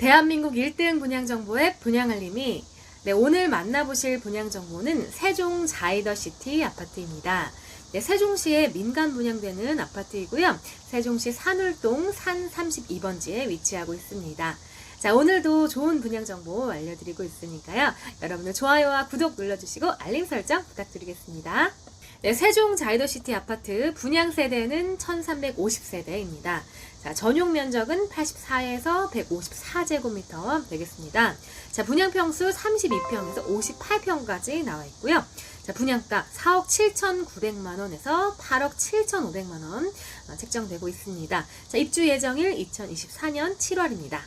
대한민국 1등 분양정보 앱 분양알림이 네, 오늘 만나보실 분양정보는 세종 자이더시티 아파트입니다. 네, 세종시에 민간 분양되는 아파트이고요. 세종시 산울동 산 32번지에 위치하고 있습니다. 자, 오늘도 좋은 분양 정보 알려드리고 있으니까요. 여러분들 좋아요와 구독 눌러주시고 알림 설정 부탁드리겠습니다. 네, 세종 자이더시티 아파트 분양 세대는 1350세대입니다. 자, 전용 면적은 84에서 154제곱미터 되겠습니다. 자, 분양 평수 32평에서 58평까지 나와 있고요. 자, 분양가 4억 7,900만 원에서 8억 7,500만 원 어, 책정되고 있습니다. 자, 입주 예정일 2024년 7월입니다.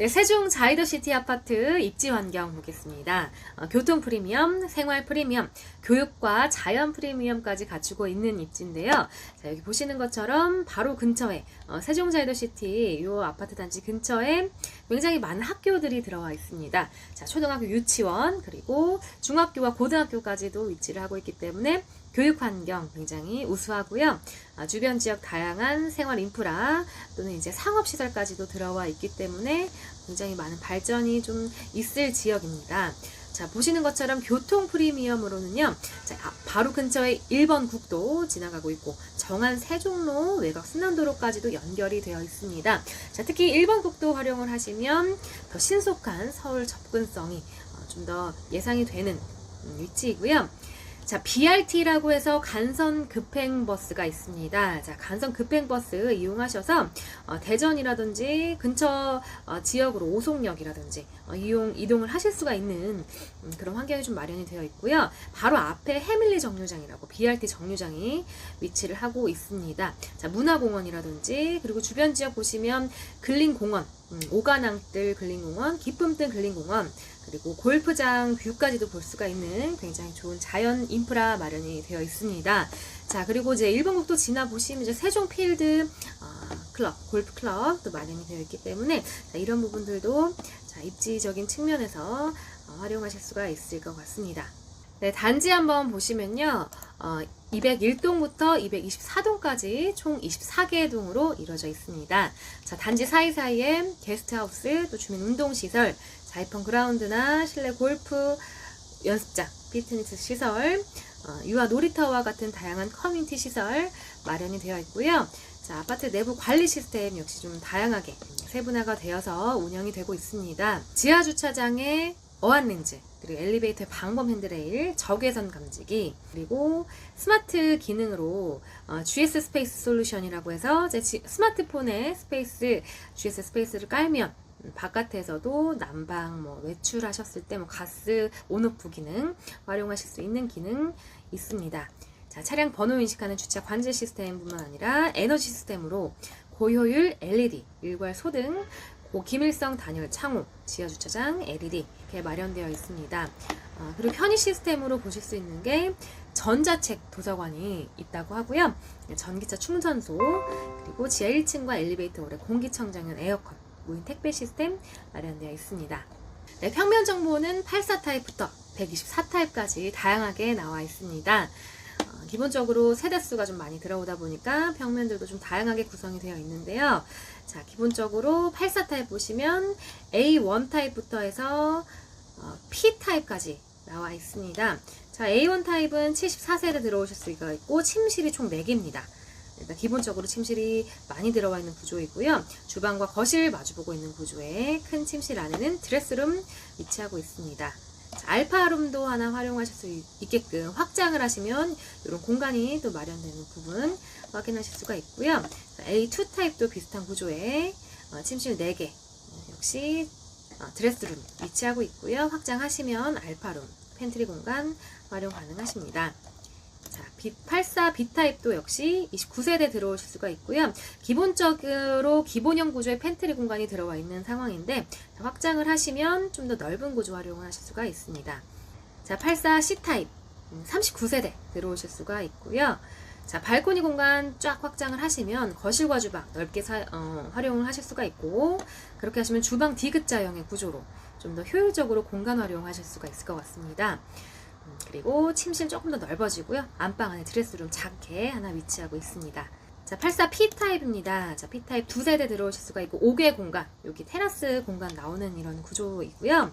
네, 세종 자이더시티 아파트 입지 환경 보겠습니다. 어, 교통 프리미엄, 생활 프리미엄, 교육과 자연 프리미엄까지 갖추고 있는 입지인데요. 자, 여기 보시는 것처럼 바로 근처에 어, 세종 자이더시티 이 아파트 단지 근처에 굉장히 많은 학교들이 들어와 있습니다. 자, 초등학교 유치원 그리고 중학교와 고등학교까지도 위치를 하고 있기 때문에 교육 환경 굉장히 우수하고요. 아, 주변 지역 다양한 생활 인프라 또는 이제 상업 시설까지도 들어와 있기 때문에 굉장히 많은 발전이 좀 있을 지역입니다. 자, 보시는 것처럼 교통 프리미엄으로는요, 자, 아, 바로 근처에 1번 국도 지나가고 있고, 정안 세종로 외곽 순환도로까지도 연결이 되어 있습니다. 자, 특히 1번 국도 활용을 하시면 더 신속한 서울 접근성이 어, 좀더 예상이 되는 음, 위치이고요. 자, BRT라고 해서 간선 급행 버스가 있습니다. 자, 간선 급행 버스 이용하셔서 어, 대전이라든지 근처 어, 지역으로 오송역이라든지 어, 이용 이동을 하실 수가 있는 음, 그런 환경이 좀 마련이 되어 있고요. 바로 앞에 해밀리 정류장이라고 BRT 정류장이 위치를 하고 있습니다. 자, 문화공원이라든지 그리고 주변 지역 보시면 근린공원, 음, 오가낭뜰 근린공원, 기쁨뜰 근린공원 그리고 골프장 뷰까지도 볼 수가 있는 굉장히 좋은 자연 인프라 마련이 되어 있습니다. 자, 그리고 이제 일본 국도 지나 보시면 이제 세종 필드 어, 클럽, 골프 클럽도 마련이 되어 있기 때문에 자, 이런 부분들도 자, 입지적인 측면에서 어, 활용하실 수가 있을 것 같습니다. 네, 단지 한번 보시면요. 어, 201동부터 224동까지 총 24개의 동으로 이루어져 있습니다. 자, 단지 사이사이에 게스트하우스, 또 주민 운동시설, 자이펀 그라운드나 실내 골프, 연습장, 피트니스 시설, 어, 유아 놀이터와 같은 다양한 커뮤니티 시설 마련이 되어 있고요. 자, 아파트 내부 관리 시스템 역시 좀 다양하게 세분화가 되어서 운영이 되고 있습니다. 지하 주차장에 어안 렌즈, 그리고 엘리베이터 방범 핸드레일, 적외선 감지기, 그리고 스마트 기능으로 어, GS 스페이스 솔루션이라고 해서 제 지- 스마트폰에 스페이스 GS 스페이스를 깔면 음, 바깥에서도 난방 뭐 외출하셨을 때 뭐 가스 온오프 기능 활용하실 수 있는 기능 있습니다. 자, 차량 번호 인식하는 주차 관제 시스템뿐만 아니라 에너지 시스템으로 고효율 LED, 일괄 소등, 고 기밀성 단열 창호, 지하 주차장 LED 이렇게 마련되어 있습니다. 어, 그리고 편의 시스템으로 보실 수 있는 게 전자책 도서관이 있다고 하고요. 전기차 충전소, 그리고 지하 1층과 엘리베이터 올에 공기청정연 에어컨, 무인 택배 시스템 마련되어 있습니다. 네, 평면 정보는 84 타입부터 124 타입까지 다양하게 나와 있습니다. 어, 기본적으로 세대수가 좀 많이 들어오다 보니까 평면들도 좀 다양하게 구성이 되어 있는데요. 자, 기본적으로 84 타입 보시면 A1 타입부터 해서 어, P 타입까지 나와 있습니다. 자, A1 타입은 74세대 들어오실 수가 있고 침실이 총 4개입니다. 일단 기본적으로 침실이 많이 들어와 있는 구조이고요. 주방과 거실 마주보고 있는 구조의 큰 침실 안에는 드레스룸 위치하고 있습니다. 자, 알파룸도 하나 활용하실 수 있- 있게끔 확장을 하시면 이런 공간이 또 마련되는 부분 확인하실 수가 있고요. 자, A2 타입도 비슷한 구조의 어, 침실 4개 역시 어, 드레스룸 위치하고 있고요. 확장하시면 알파룸, 팬트리 공간 활용 가능하십니다. 자, B84 B타입도 역시 29세대 들어오실 수가 있고요. 기본적으로 기본형 구조의 팬트리 공간이 들어와 있는 상황인데 확장을 하시면 좀 더 넓은 구조 활용을 하실 수가 있습니다. 자, 84 C타입 39세대 들어오실 수가 있고요. 자, 발코니 공간 쫙 확장을 하시면 거실과 주방 넓게 사- 어, 활용을 하실 수가 있고 그렇게 하시면 주방 디귿자형의 구조로 좀 더 효율적으로 공간 활용하실 수가 있을 것 같습니다. 음, 그리고 침실 조금 더 넓어지고요. 안방 안에 드레스룸 작게 하나 위치하고 있습니다. 자, 84P 타입입니다. 자, P 타입 두 세대 들어오실 수가 있고 5개 공간, 여기 테라스 공간 나오는 이런 구조이고요.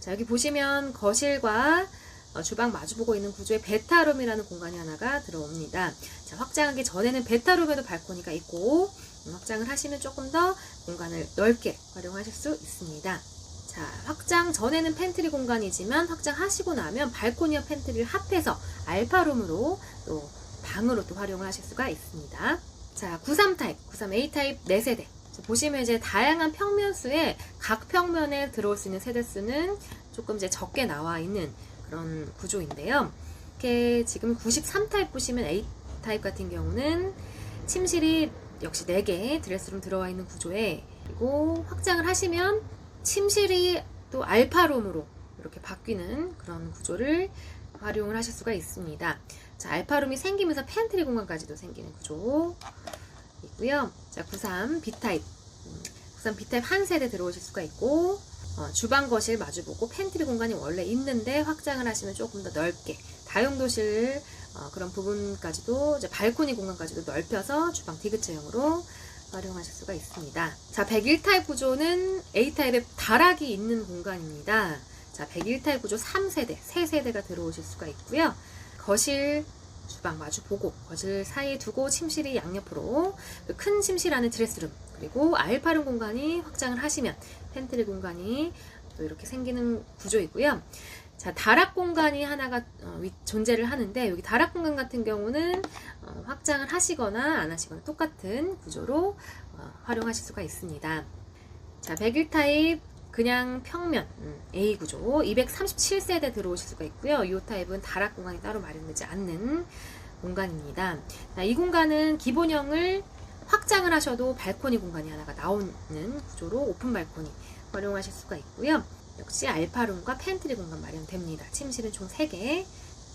자, 여기 보시면 거실과 어, 주방 마주보고 있는 구조의 베타룸이라는 공간이 하나가 들어옵니다. 자, 확장하기 전에는 베타룸에도 발코니가 있고 음, 확장을 하시면 조금 더 공간을 넓게 활용하실 수 있습니다. 자, 확장 전에는 팬트리 공간이지만 확장하시고 나면 발코니와 팬트리를 합해서 알파룸으로 또 방으로 또 활용을 하실 수가 있습니다. 자, 93 타입, 93A 타입 4세대. 자, 보시면 이제 다양한 평면수에 각 평면에 들어올 수 있는 세대수는 조금 이제 적게 나와 있는 그런 구조인데요. 이렇게 지금 93 타입 보시면 A 타입 같은 경우는 침실이 역시 4개 드레스룸 들어와 있는 구조에 그리고 확장을 하시면 침실이 또 알파룸으로 이렇게 바뀌는 그런 구조를 활용을 하실 수가 있습니다. 자, 알파룸이 생기면서 팬트리 공간까지도 생기는 구조이고요. 자, 93 B타입. 음, 93 B타입 한 세대 들어오실 수가 있고, 어, 주방 거실 마주보고 팬트리 공간이 원래 있는데 확장을 하시면 조금 더 넓게 다용도실 어, 그런 부분까지도 이제 발코니 공간까지도 넓혀서 주방 디귿체형으로 활용하실 수가 있습니다. 자, 101타입 구조는 A타입에 다락이 있는 공간입니다. 자, 101타입 구조 3세대, 3세대가 들어오실 수가 있고요. 거실, 주방 마주 보고 거실 사이에 두고 침실이 양옆으로 그큰 침실 안에 드레스룸 그리고 알파룸 공간이 확장을 하시면 팬트리 공간이 또 이렇게 생기는 구조이고요. 자, 다락 공간이 하나가 어, 위- 존재를 하는데 여기 다락 공간 같은 경우는 어, 확장을 하시거나 안 하시거나 똑같은 구조로 어, 활용하실 수가 있습니다. 자, 101 타입 그냥 평면 음, A 구조 237세대 들어오실 수가 있고요. 이 타입은 다락 공간이 따로 마련되지 않는 공간입니다. 자, 이 공간은 기본형을 확장을 하셔도 발코니 공간이 하나가 나오는 구조로 오픈 발코니 활용하실 수가 있고요. 역시 알파룸과 팬트리 공간 마련됩니다. 침실은 총 3개,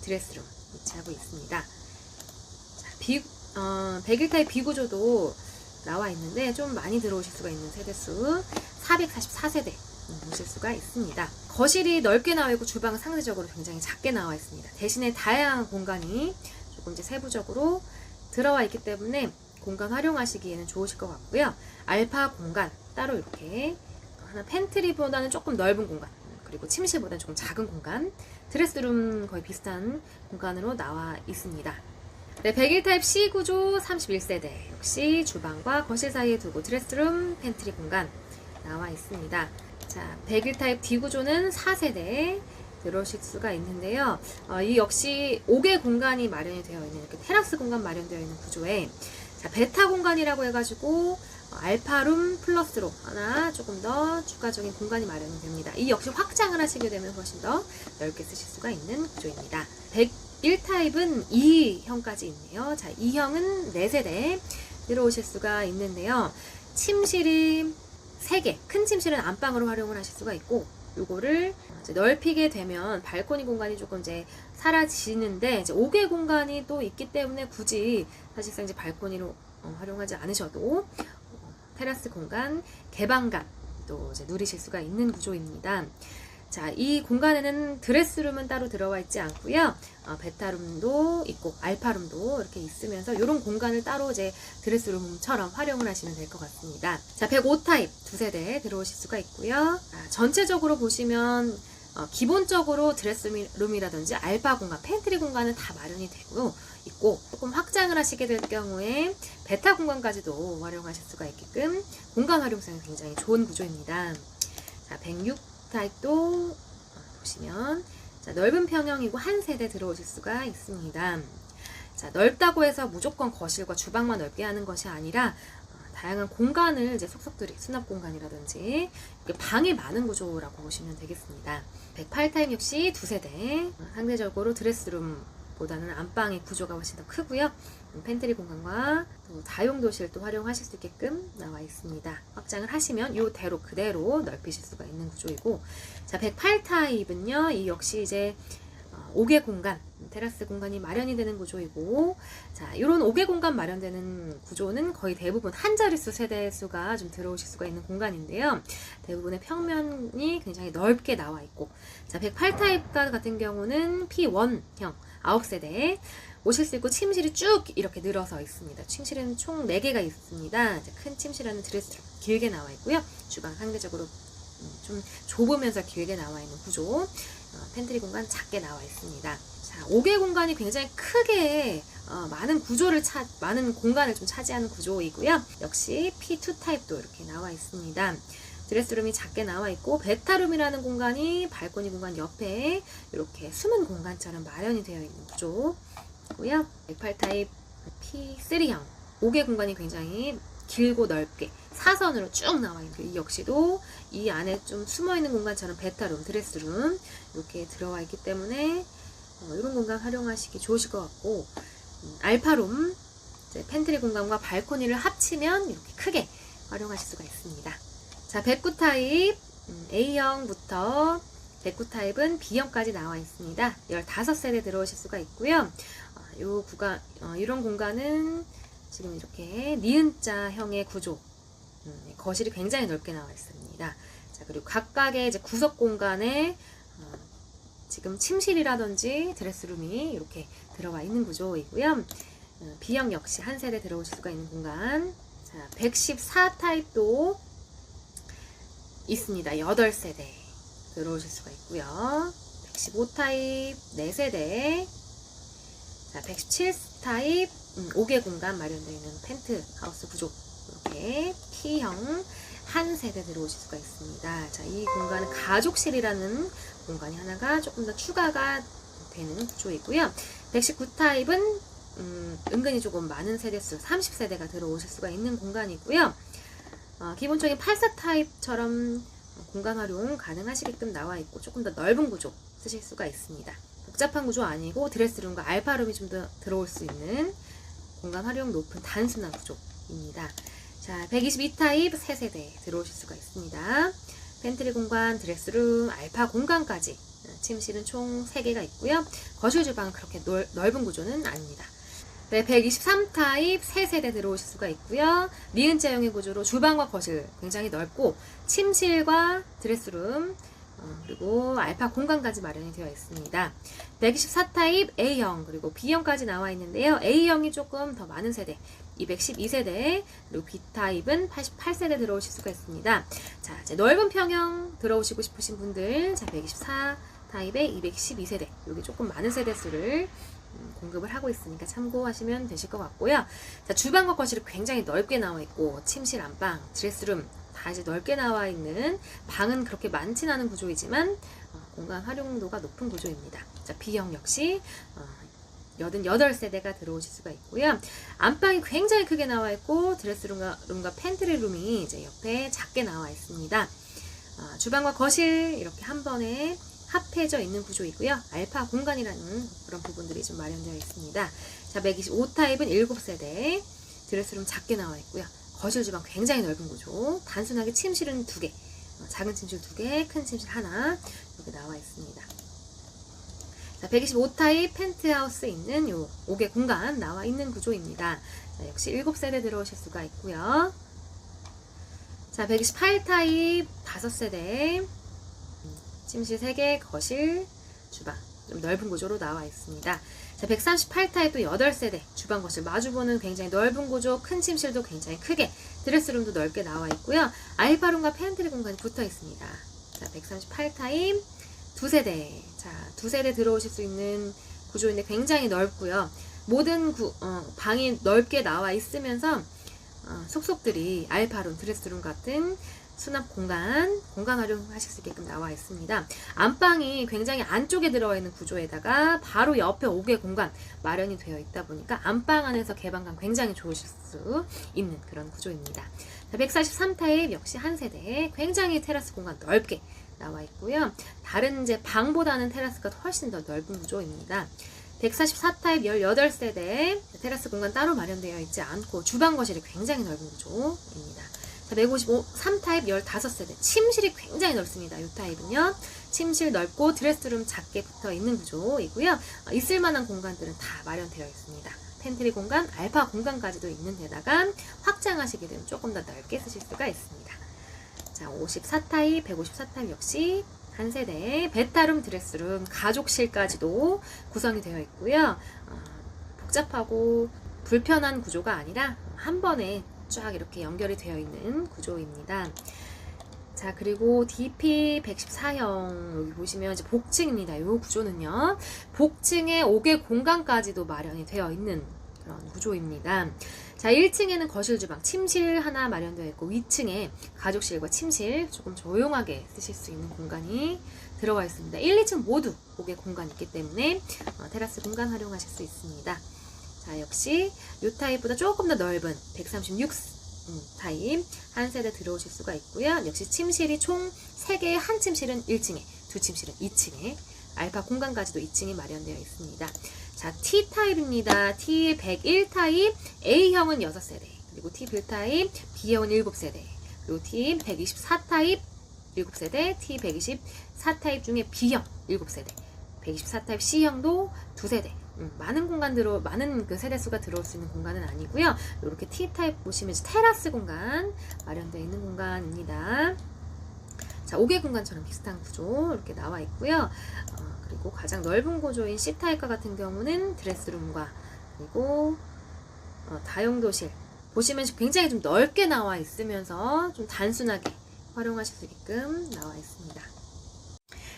드레스룸 위치하고 있습니다. 자, 비, 어, 101타입 비구조도 나와 있는데 좀 많이 들어오실 수가 있는 세대수 444세대 보실 수가 있습니다. 거실이 넓게 나와 있고 주방은 상대적으로 굉장히 작게 나와 있습니다. 대신에 다양한 공간이 조금 이제 세부적으로 들어와 있기 때문에 공간 활용하시기에는 좋으실 것 같고요. 알파 공간 따로 이렇게 팬트리보다는 조금 넓은 공간 그리고 침실보다는 조금 작은 공간 드레스룸 거의 비슷한 공간으로 나와 있습니다. 네, 101 타입 C 구조 31세대 역시 주방과 거실 사이에 두고 드레스룸 팬트리 공간 나와 있습니다. 자, 101 타입 D 구조는 4세대 들어오실 수가 있는데요. 어, 이 역시 5개 공간이 마련이 되어 있는 이렇게 테라스 공간 마련되어 있는 구조에 자, 베타 공간이라고 해가지고 어, 알파룸 플러스로 하나 조금 더 추가적인 공간이 마련이 됩니다. 이 역시 확장을 하시게 되면 훨씬 더 넓게 쓰실 수가 있는 구조입니다. 101 타입은 2형까지 있네요. 자, 2형은 4세대 들어오실 수가 있는데요. 침실이 3개, 큰 침실은 안방으로 활용을 하실 수가 있고, 요거를 넓히게 되면 발코니 공간이 조금 이제 사라지는데, 이제 5개 공간이 또 있기 때문에 굳이 사실상 이제 발코니로 어, 활용하지 않으셔도 어, 테라스 공간, 개방감 또 누리실 수가 있는 구조입니다. 자, 이 공간에는 드레스룸은 따로 들어와 있지 않고요. 어, 베타룸도 있고 알파룸도 이렇게 있으면서 이런 공간을 따로 이제 드레스룸처럼 활용을 하시면 될 것 같습니다. 자, 105 타입 두 세대 들어오실 수가 있고요. 아, 전체적으로 보시면 어, 기본적으로 드레스룸이라든지 알파 공간, 팬트리 공간은 다 마련이 되고 있고 조금 확장을 하시게 될 경우에 베타 공간까지도 활용하실 수가 있게끔 공간 활용성이 굉장히 좋은 구조입니다. 자, 106 타입도 어, 보시면 자, 넓은 평형이고 한 세대 들어오실 수가 있습니다. 자, 넓다고 해서 무조건 거실과 주방만 넓게 하는 것이 아니라 어, 다양한 공간을 이제 속속들이 수납 공간이라든지 방이 많은 구조라고 보시면 되겠습니다. 108 타입 역시 두 세대 어, 상대적으로 드레스룸 보다는 안방의 구조가 훨씬 더 크고요. 음, 팬트리 공간과 또 다용도실 도 활용하실 수 있게끔 나와 있습니다. 확장을 하시면 이 대로 그대로 넓히실 수가 있는 구조이고 자, 108 타입은요. 이 역시 이제 어, 5개 공간, 테라스 공간이 마련이 되는 구조이고 자, 이런 5개 공간 마련되는 구조는 거의 대부분 한 자릿수 세대 수가 좀 들어오실 수가 있는 공간인데요. 대부분의 평면이 굉장히 넓게 나와 있고 자, 108 타입 같은 경우는 P1형 9세대 오실 수 있고 침실이 쭉 이렇게 늘어서 있습니다. 침실은 총 4개가 있습니다. 큰 침실하는 드레스룸 길게 나와 있고요. 주방 상대적으로 음, 좀 좁으면서 길게 나와 있는 구조. 어, 팬트리 공간 작게 나와 있습니다. 자, 5개 공간이 굉장히 크게 어, 많은 구조를 차, 많은 공간을 좀 차지하는 구조이고요. 역시 P2 타입도 이렇게 나와 있습니다. 드레스룸이 작게 나와 있고 베타룸이라는 공간이 발코니 공간 옆에 이렇게 숨은 공간처럼 마련이 되어 있는 구조고요. 108 타입 P3형 5개 공간이 굉장히 길고 넓게 사선으로 쭉 나와 있는 이 역시도 이 안에 좀 숨어 있는 공간처럼 베타룸, 드레스룸 이렇게 들어와 있기 때문에 어, 이런 공간 활용하시기 좋으실 것 같고 음, 알파룸 팬트리 공간과 발코니를 합치면 이렇게 크게 활용하실 수가 있습니다. 자, 백구 타입 음, A형부터 백구 타입은 B형까지 나와 있습니다. 15세대 들어오실 수가 있고요. 어, 요 구간, 어, 이런 공간은 지금 이렇게 니은자형의 구조, 음, 거실이 굉장히 넓게 나와 있습니다. 자, 그리고 각각의 이제 구석 공간에 어, 지금 침실이라든지 드레스룸이 이렇게 들어가 있는 구조이고요. 어, B형 역시 한 세대 들어오실 수가 있는 공간. 자, 114 타입도 있습니다. 8세대 들어오실 수가 있고요. 115 타입 4세대. 자, 117 타입 음, 5개 공간 마련되어 있는 펜트 하우스 구조. 이렇게 T형 한 세대 들어오실 수가 있습니다. 자, 이 공간은 가족실이라는 공간이 하나가 조금 더 추가가 되는 구조이고요. 119 타입은 음, 은근히 조금 많은 세대수 30세대가 들어오실 수가 있는 공간이고요. 어, 기본적인 84 타입처럼 공간 활용 가능하시게끔 나와 있고 조금 더 넓은 구조 쓰실 수가 있습니다. 복잡한 구조 아니고 드레스룸과 알파룸이 좀 더 들어올 수 있는 공간 활용 높은 단순한 구조입니다. 자, 122 타입 3세대 들어오실 수가 있습니다. 팬트리 공간, 드레스룸, 알파 공간까지 어, 침실은 총 3개가 있고요. 거실 주방은 그렇게 넓, 넓은 구조는 아닙니다. 네, 123 타입 3세대 들어오실 수가 있고요. 니은자형의 구조로 주방과 거실 굉장히 넓고 침실과 드레스룸 어, 그리고 알파 공간까지 마련이 되어 있습니다. 124 타입 A형 그리고 B형까지 나와 있는데요. A형이 조금 더 많은 세대 212세대 그리고 B타입은 88세대 들어오실 수가 있습니다. 자, 이제 넓은 평형 들어오시고 싶으신 분들 자, 124 타입의 212세대 여기 조금 많은 세대 수를 음, 공급을 하고 있으니까 참고하시면 되실 것 같고요. 자, 주방과 거실이 굉장히 넓게 나와 있고 침실, 안방, 드레스룸 다 이제 넓게 나와 있는 방은 그렇게 많진 않은 구조이지만 어, 공간 활용도가 높은 구조입니다. 자, B형 역시 어, 88세대가 들어오실 수가 있고요. 안방이 굉장히 크게 나와 있고 드레스룸과 룸과 팬트리 룸이 이제 옆에 작게 나와 있습니다. 어, 주방과 거실 이렇게 한 번에 합해져 있는 구조이고요. 알파 공간이라는 그런 부분들이 좀 마련되어 있습니다. 자, 125 타입은 7세대, 드레스룸 작게 나와 있고요. 거실 주방 굉장히 넓은 구조. 단순하게 침실은 두 개, 어, 작은 침실 두 개, 큰 침실 하나 이렇게 나와 있습니다. 자, 125 타입 펜트하우스 있는 요 5개 공간 나와 있는 구조입니다. 자, 역시 7세대 들어오실 수가 있고요. 자, 128 타입 5세대 침실 3개, 거실, 주방 좀 넓은 구조로 나와 있습니다. 자, 138 타입도 8세대 주방 거실 마주보는 굉장히 넓은 구조, 큰 침실도 굉장히 크게 드레스룸도 넓게 나와 있고요. 알파룸과 팬트리 공간이 붙어 있습니다. 자, 138 타입 두 세대. 자, 두 세대 들어오실 수 있는 구조인데 굉장히 넓고요. 모든 구, 어, 방이 넓게 나와 있으면서 어, 속속들이 알파룸, 드레스룸 같은 수납 공간, 공간 활용하실 수 있게끔 나와 있습니다. 안방이 굉장히 안쪽에 들어와 있는 구조에다가 바로 옆에 5개 공간 마련이 되어 있다 보니까 안방 안에서 개방감 굉장히 좋으실 수 있는 그런 구조입니다. 143 타입 역시 한 세대 굉장히 테라스 공간 넓게 나와 있고요. 다른 이제 방보다는 테라스가 훨씬 더 넓은 구조입니다. 144 타입 18세대 테라스 공간 따로 마련되어 있지 않고 주방 거실이 굉장히 넓은 구조입니다. 자, 155 3타입 15세대 침실이 굉장히 넓습니다. 이 타입은요. 침실 넓고 드레스룸 작게 붙어 있는 구조이고요. 어, 있을 만한 공간들은 다 마련되어 있습니다. 팬트리 공간, 알파 공간까지도 있는 데다가 확장하시게 되면 조금 더 넓게 쓰실 수가 있습니다. 자, 54타입, 154타입 역시 한 세대 베타룸, 드레스룸, 가족실까지도 구성이 되어 있고요. 어, 복잡하고 불편한 구조가 아니라 한 번에 쫙 이렇게 연결이 되어 있는 구조입니다. 자, 그리고 DP 114형 여기 보시면 이제 복층입니다. 이 구조는요. 복층에 5개 공간까지도 마련이 되어 있는 그런 구조입니다. 자, 1층에는 거실, 주방, 침실 하나 마련되어 있고 위층에 가족실과 침실 조금 조용하게 쓰실 수 있는 공간이 들어가 있습니다. 1, 2층 모두 5개 공간이 있기 때문에 어, 테라스 공간 활용하실 수 있습니다. 자, 역시 이 타입보다 조금 더 넓은 136 음, 타입 한 세대 들어오실 수가 있고요. 역시 침실이 총 3개의 한 침실은 1층에, 두 침실은 2층에, 알파 공간까지도 2층에 마련되어 있습니다. 자, T 타입입니다. T 101 타입, A형은 6세대, 그리고 T 빌 타입, B형은 7세대, 그리고 T 124 타입 7세대, T 124 타입 중에 B형 7세대, 124 타입 C형도 2세대, 음, 많은 공간들로 많은 그 세대 수가 들어올 수 있는 공간은 아니고요. 이렇게 T 타입 보시면 테라스 공간 마련되어 있는 공간입니다. 자, 5개 공간처럼 비슷한 구조 이렇게 나와 있고요. 어, 그리고 가장 넓은 구조인 C 타입과 같은 경우는 드레스룸과 그리고 어, 다용도실 보시면 굉장히 좀 넓게 나와 있으면서 좀 단순하게 활용하실 수 있게끔 나와 있습니다.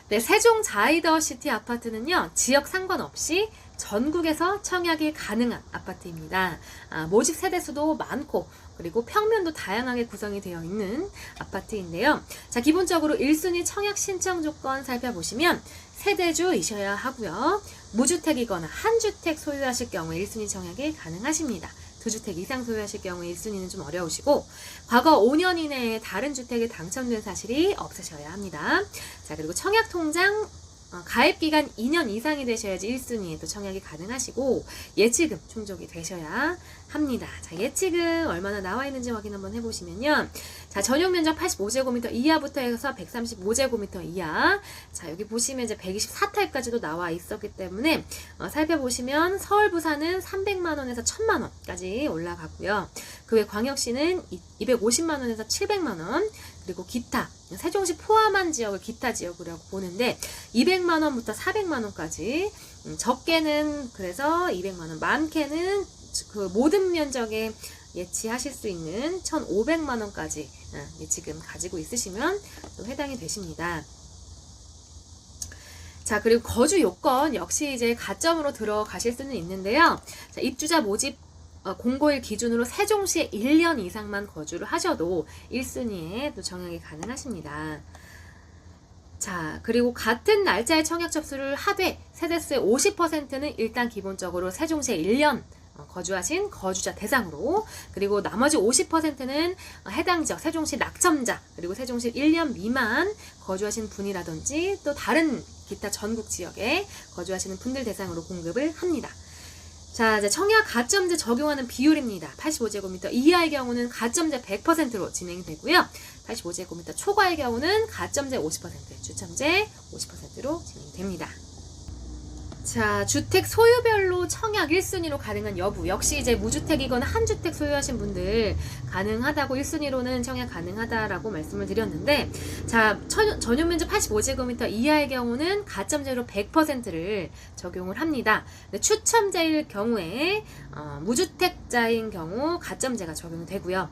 네, 세종 자이더 시티 아파트는요, 지역 상관없이 전국에서 청약이 가능한 아파트입니다. 아, 모집 세대수도 많고, 그리고 평면도 다양하게 구성이 되어 있는 아파트인데요. 자, 기본적으로 1순위 청약 신청 조건 살펴보시면 세대주이셔야 하고요. 무주택이거나 한주택 소유하실 경우에 1순위 청약이 가능하십니다. 두 주택 이상 소유하실 경우에 1순위는 좀 어려우시고 과거 5년 이내에 다른 주택에 당첨된 사실이 없으셔야 합니다. 자 그리고 청약 통장 어, 가입 기간 2년 이상이 되셔야지 1순위에 또 청약이 가능하시고 예치금 충족이 되셔야 합니다. 자, 예치금 얼마나 나와 있는지 확인 한번 해보시면요. 자, 전용 면적 85제곱미터 이하부터 해서 135제곱미터 이하. 자, 여기 보시면 이제 124타입까지도 나와 있었기 때문에 어, 살펴보시면 서울 부산은 300만원에서 1000만원까지 올라가고요. 그 외 광역시는 250만원에서 700만원. 그리고 기타 세종시 포함한 지역을 기타 지역이라고 보는데 200만 원부터 400만 원까지 음, 적게는 그래서 200만 원, 많게는 그 모든 면적에 예치하실 수 있는 1,500만 원까지 어, 예치금 가지고 있으시면 또 해당이 되십니다. 자, 그리고 거주 요건 역시 이제 가점으로 들어가실 수는 있는데요. 자, 입주자 모집 어, 공고일 기준으로 세종시에 1년 이상만 거주를 하셔도 1순위에 또 정약이 가능하십니다. 자, 그리고 같은 날짜에 청약 접수를 하되 세대수의 50%는 일단 기본적으로 세종시에 1년 어, 거주하신 거주자 대상으로 그리고 나머지 50%는 해당 지역 세종시 낙점자 그리고 세종시 1년 미만 거주하신 분이라든지 또 다른 기타 전국 지역에 거주하시는 분들 대상으로 공급을 합니다. 자, 이제 청약 가점제 적용하는 비율입니다. 85제곱미터 이하의 경우는 가점제 100%로 진행되고요. 85제곱미터 초과의 경우는 가점제 50%, 추첨제 50%로 진행됩니다. 자, 주택 소유별로 청약 1순위로 가능한 여부. 역시 이제 무주택이거나 한주택 소유하신 분들 가능하다고 1순위로는 청약 가능하다라고 말씀을 드렸는데, 자, 천, 전용 면적 85제곱미터 이하의 경우는 가점제로 100%를 적용을 합니다. 추첨제일 경우에, 어, 무주택자인 경우 가점제가 적용되고요.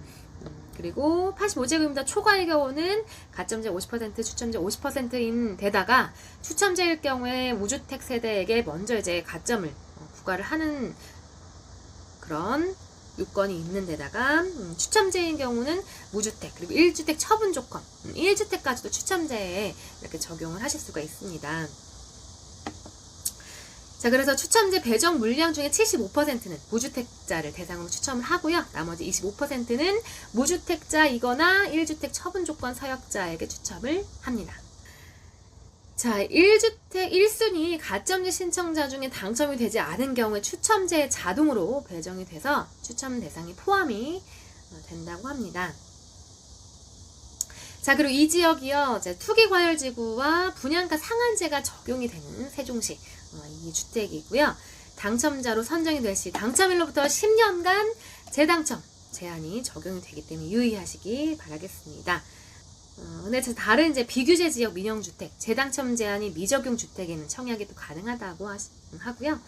그리고 85제곱미터 초과의 경우는 가점제 50%, 추첨제 50%인 데다가 추첨제일 경우에 무주택 세대에게 먼저 이제 가점을 어, 부과를 하는 그런 요건이 있는 데다가 음, 추첨제인 경우는 무주택 그리고 1주택 처분 조건 1주택까지도 음, 추첨제에 이렇게 적용을 하실 수가 있습니다. 자, 그래서 추첨제 배정 물량 중에 75%는 무주택자를 대상으로 추첨을 하고요. 나머지 25%는 무주택자이거나 1주택 처분 조건 사역자에게 추첨을 합니다. 자, 1주택 1순위 가점제 신청자 중에 당첨이 되지 않은 경우에 추첨제에 자동으로 배정이 돼서 추첨 대상이 포함이 된다고 합니다. 자, 그리고 이 지역이요, 이제 투기 과열 지구와 분양가 상한제가 적용이 되는 세종시 어, 이 주택이고요. 당첨자로 선정이 될 시 당첨일로부터 10년간 재당첨 제한이 적용이 되기 때문에 유의하시기 바라겠습니다. 어, 근데 다른 이제 비규제 지역 민영주택 재당첨 제한이 미적용 주택에는 청약이 또 가능하다고 하시, 하고요.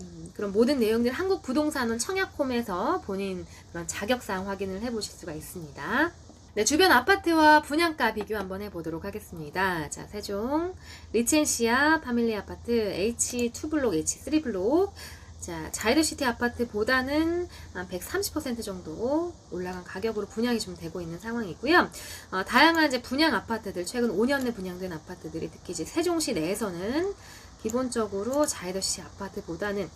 음, 그런 모든 내용들 한국 부동산원 청약홈에서 본인 그런 자격사항 확인을 해보실 수가 있습니다. 네, 주변 아파트와 분양가 비교 한번 해보도록 하겠습니다. 자, 세종, 리첸시아, 파밀리 아파트, H2블록, H3블록. 자, 자이더시티 아파트보다는 한 130% 정도 올라간 가격으로 분양이 좀 되고 있는 상황이고요. 어, 다양한 이제 분양 아파트들, 최근 5년 내 분양된 아파트들이 특히 이제 세종시 내에서는 기본적으로 자이더시티 아파트보다는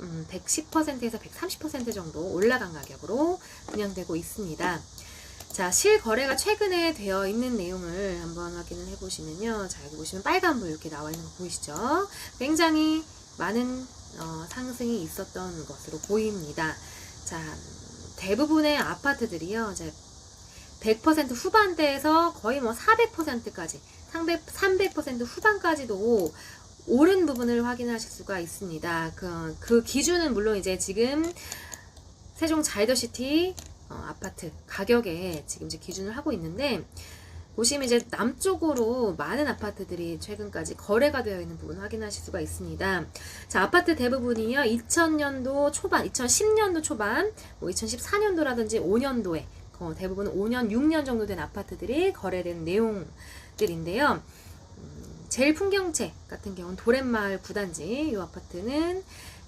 음, 110%에서 130% 정도 올라간 가격으로 분양되고 있습니다. 자, 실거래가 최근에 되어 있는 내용을 한번 확인을 해보시면요. 자, 여기 보시면 빨간불 이렇게 나와 있는 거 보이시죠? 굉장히 많은 어, 상승이 있었던 것으로 보입니다. 자, 대부분의 아파트들이요. 이제 100% 후반대에서 거의 뭐 400%까지, 300, 300% 후반까지도 오른 부분을 확인하실 수가 있습니다. 그, 그 기준은 물론 이제 지금 세종 자이더시티 어, 아파트 가격에 지금 이제 기준을 하고 있는데 보시면 이제 남쪽으로 많은 아파트들이 최근까지 거래가 되어 있는 부분 확인하실 수가 있습니다. 자, 아파트 대부분이요. 2000년도 초반, 2010년도 초반, 뭐 2014년도라든지 5년도에 어, 대부분 5년, 6년 정도 된 아파트들이 거래된 내용들인데요. 음, 제일 풍경채 같은 경우는 도렛마을 9단지 이 아파트는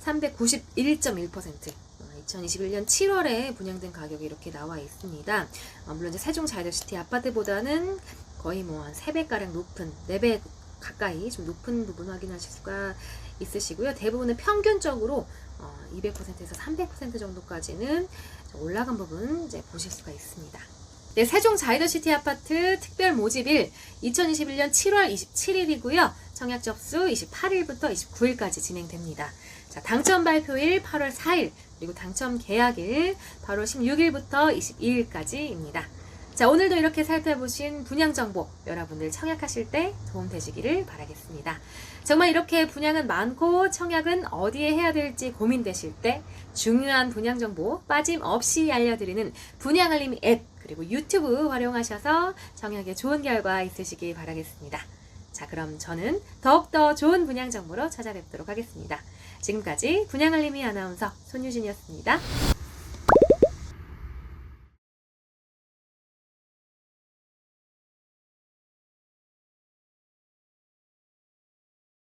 391.1% 2021년 7월에 분양된 가격이 이렇게 나와 있습니다. 어, 물론 이제 세종 자이더시티 아파트보다는 거의 뭐 한 3배가량 높은, 4배 가까이 좀 높은 부분 확인하실 수가 있으시고요. 대부분은 평균적으로 어, 200%에서 300% 정도까지는 올라간 부분 이제 보실 수가 있습니다. 네, 세종 자이더시티 아파트 특별 모집일 2021년 7월 27일이고요. 청약 접수 28일부터 29일까지 진행됩니다. 자, 당첨 발표일 8월 4일, 그리고 당첨 계약일 8월 16일부터 22일까지입니다. 자, 오늘도 이렇게 살펴보신 분양 정보 여러분들 청약하실 때 도움 되시기를 바라겠습니다. 정말 이렇게 분양은 많고 청약은 어디에 해야 될지 고민되실 때 중요한 분양 정보 빠짐없이 알려드리는 분양 알림 앱 그리고 유튜브 활용하셔서 청약에 좋은 결과 있으시기 바라겠습니다. 자, 그럼 저는 더욱더 좋은 분양 정보로 찾아뵙도록 하겠습니다. 지금까지 분양 알림이 아나운서 손유진이었습니다.